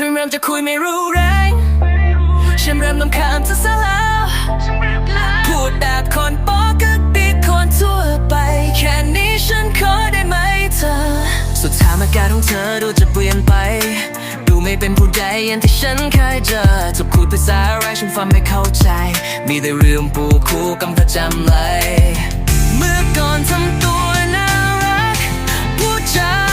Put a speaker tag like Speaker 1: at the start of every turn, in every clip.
Speaker 1: ริ่มจะคุยไม่รู้แรง ฉันเริ่มลำคาญเธอซะแล้ว พูดแบบคนปกติคนทั่วไป แค่นี้ฉันขอได้ไหมเธอ สุดท้ายอาการของเธอดูจะเปลี่ยนไป ดูไม่เป็นผู้ใดอย่างที่ฉันเคยเจอจะพูดภาษาอะไรฉันฟังไม่เข้าใจ มีแต่เรื่องปูคู่กันประจำเลย เมื่อก่อนทำตัวน่ารักพูดจา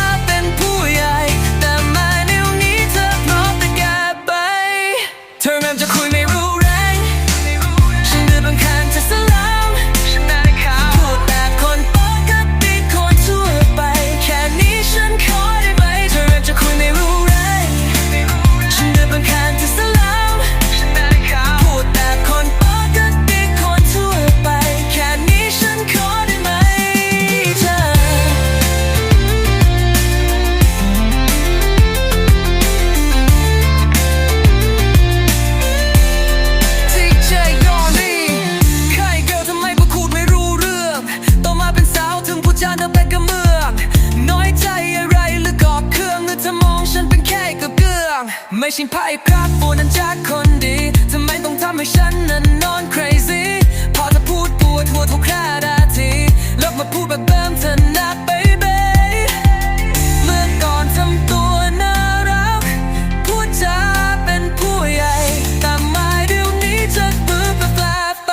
Speaker 1: ไม่ใช่ไพ่ครับปูนั้นจากคนดีทำไมต้องทำให้ฉันนั้นนอน crazy พอเธอพูดปวดหัวทุกห้านาทีแล้วมาพูดแบบเดิมเธอนะ baby เมื่อก่อนทำตัวน่ารัก พูดจาเป็นผู้ใหญ่ แต่มาเดี๋ยวนี้จะเบื่อแปลกไป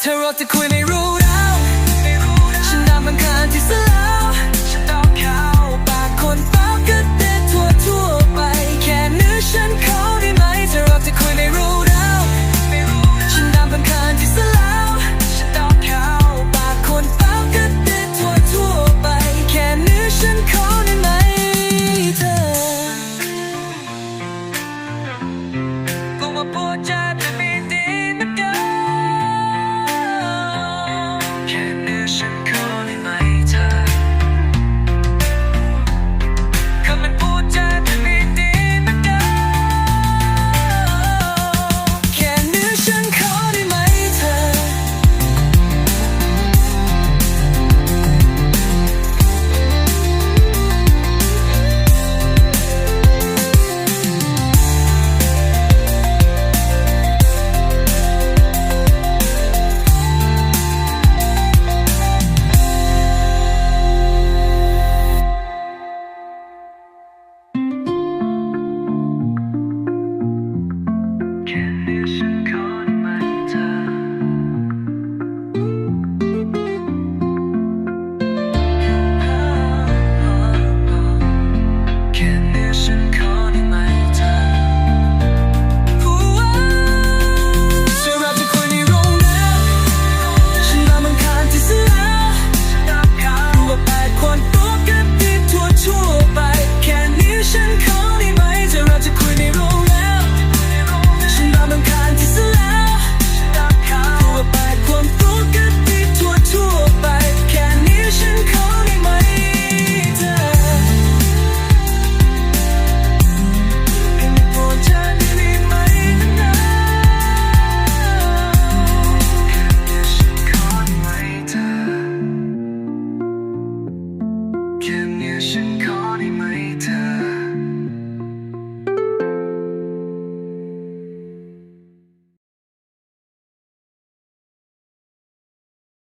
Speaker 1: เธอราจะคุยไม่รู้